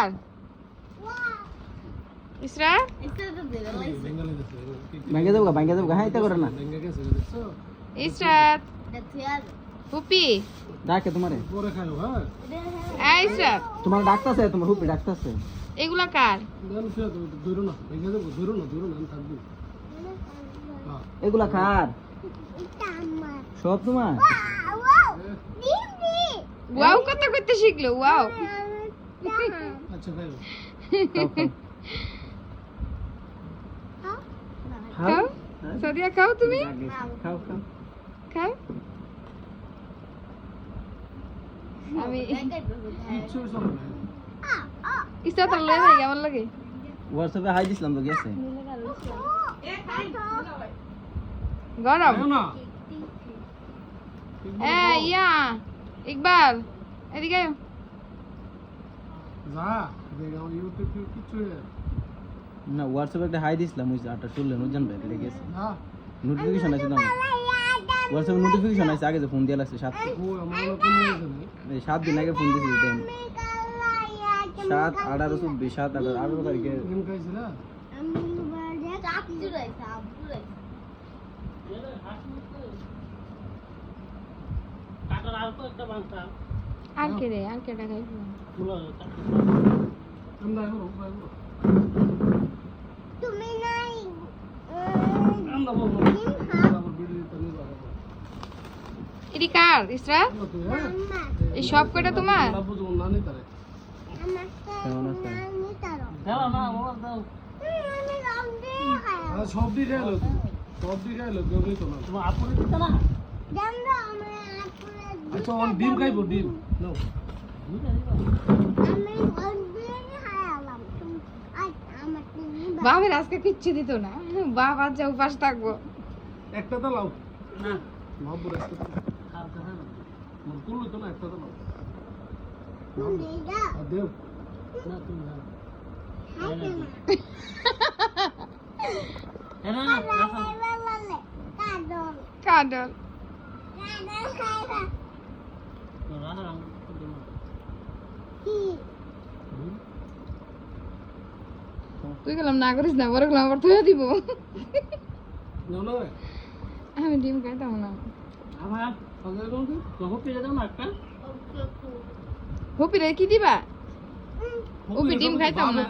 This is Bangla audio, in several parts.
কার ইসরা হ্যাঁ এটা করে না। ইসরাত হুপি? ডাকে তোমারে। ইসরাত তোমার হুপি ডাক্তার আছে এগুলা কার? এগুলা খার সব তোমার? ওয়াও কথা করতে শিখলো ওয়াও খাও, খাও। খাও? সাদিয়া খাও? তুমি? খাও খাও। খাও? আমি ইসরাত লয়ে যাই কেমন লাগে? হোয়াটসঅ্যাপে হাই দিছিলাম তো গেছে। গরম। এ ইয়া ইকবাল এদিকে না হোয়াটসঅ্যাপে একটা হাই দিছিলাম ওই আটটা শুনলেন ওজন ভাই এটা গেছে। নোটিফিকেশন আছে তোমার হোয়াটসঅ্যাপে নোটিফিকেশন আছে আগে যে ফোন দিয়া লাগছে সাত সাত দিন আগে ফোন দিয়েছি দেন। সাত আঠারো চব্বিশ সাত আঠারো আঠারো তারিখে। আর কে রে আর কে টাকা তুমি নাই। এটি কার ইসরা? এই সব কয়টা তোমার? সব দিকে এলো সব দিকে এলো কেউ নিত না। তোমার আপুরে দিতে না? আচ্ছা অন ডিম খাইবো ডিম। নাও। বাবার আজকে কিচ্ছু দিত না। বাবা যা উপাস থাকব। একটা তো লাও। না। মাপুর একটা তো তুললো তো না একটা তো লাও। আর না তুমি না কাডল তুই গেলাম, না করিস না বড় গেলাম, আবার তুই দিব। আমি ডিম খাইতাম না। আমার কি হুপি দিবা? উপি ডিম খাইতাম না।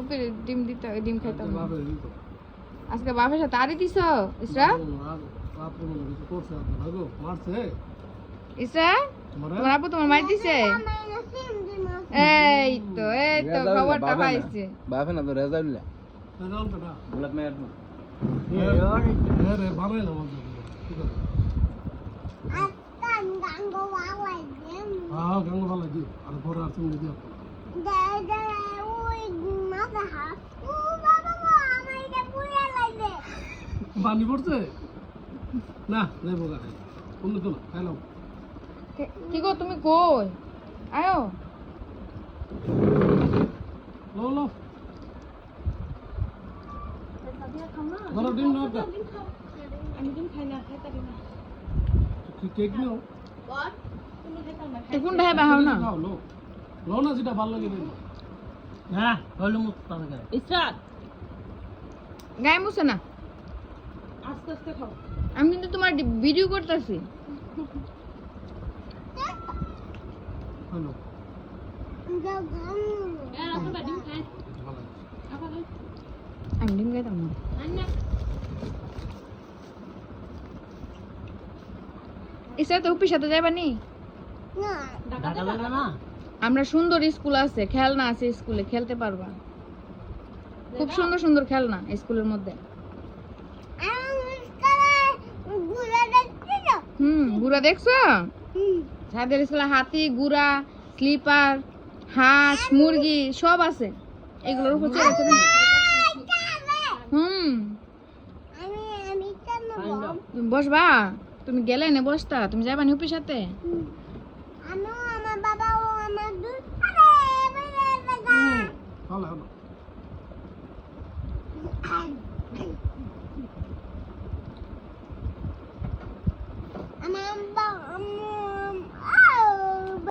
উপি ডিম দিতে ডিম খাইতাম আজকে বাপের সাথে আরই দিছ, ইসরা? বাপ মনে কিছু করছে আপনার ভাগো মারছে? ইসরা তোমার আপু তোমার মাই দিছে? এই তো এই তো খবরটা পাইছে। বাপে না তো রেজাউল্লা রেজাল্ট না গোলাপ মেয়ের রে বানাই না আমাদের ঠিক আছে। হ্যাঁ গঙ্গা ভালো দিও আর পরে আর তুমি দিও পানি পড়ছে? না যাইবো গা খাই অন্য তো না খাইলাম কি- কি গো তুমি কই? আয়ো। লো লো ধরো ডিম নাও একটা। কি কেক নাও? তো কোনটা হে বাহাও না লো লো না যেটা ভালো লাগে হ্যাঁ হলো মুখ পাবে ইসরাত। গায়ে মুছে না। আস্তে আস্তে খাও। আমি কিন্তু তোমার ভিডিও করতেছি। আমি ডিম খাইতাম না। তো উপির সাথে যাবা নি ঢাকা লাগবে না? আমরা সুন্দর স্কুল আছে খেলনা আছে স্কুলে খেলতে পারবা। খুব সুন্দর সুন্দর খেলনা স্কুলের মধ্যে। গুড়া দেখছ? ছাদের হাতি গুড়া স্লিপার হাঁস মুরগি সব আছে। এগুলোর হুম। বসবা? তুমি গেলে না বসতা। তুমি যাবা নি সাথে 妈妈